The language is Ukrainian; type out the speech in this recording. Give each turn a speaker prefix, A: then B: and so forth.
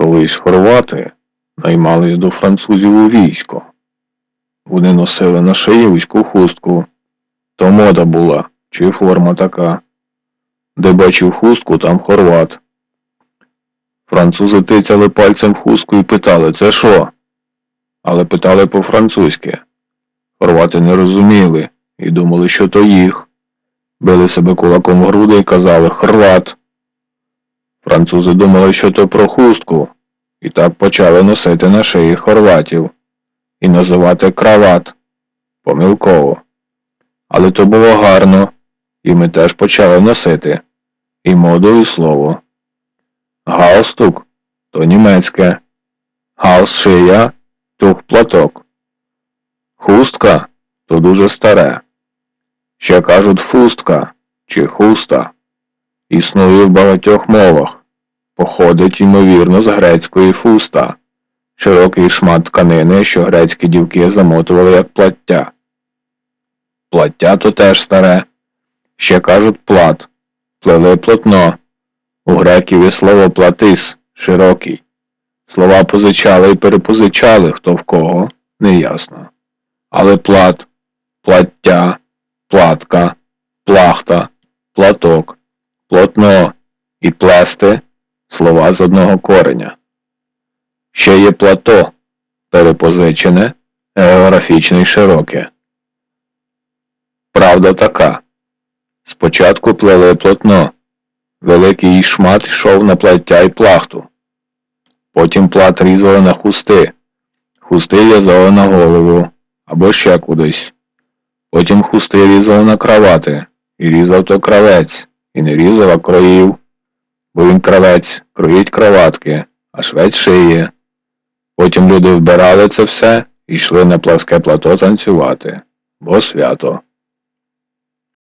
A: Колись хорвати наймались до французів у військо. Вони носили на шиї вузьку хустку. То мода була, чи форма така. Де бачив хустку, там хорват. Французи тицяли пальцем в хустку і питали, це що? Але питали по-французьки. Хорвати не розуміли і думали, що то їх. Били себе кулаком в груди і казали Хорват. Французи думали, що то про хустку, і так почали носити на шиї хорватів і називати крават помилково. Але то було гарно, і ми теж почали носити і моду, і слово. Галстук то німецьке, галс шия тух платок. Хустка то дуже старе. Ще кажуть фустка чи хуста. Існує в багатьох мовах. Походить, ймовірно, з грецької фуста, широкий шмат тканини, що грецькі дівки замотували як плаття. Плаття то теж старе. Ще кажуть плат, плели плотно. У греків є слово платис широкий. Слова позичали і перепозичали хто в кого, неясно. Але плат, плаття, платка, плахта, платок, плотно і плести слова з одного кореня. Ще є плато, перепозичене, географічне і широке. Правда така. Спочатку плели плотно, великий шмат йшов на плаття і плахту. Потім плат різали на хусти, хусти в'язали на голову або ще кудись. Потім хусти різали на кравати, і різав то кравець, і не різав, а кроїв, бо він кравець, кроїть кроватки, а швець шиє. Потім люди вбирали це все і йшли на пласке плато танцювати, бо свято.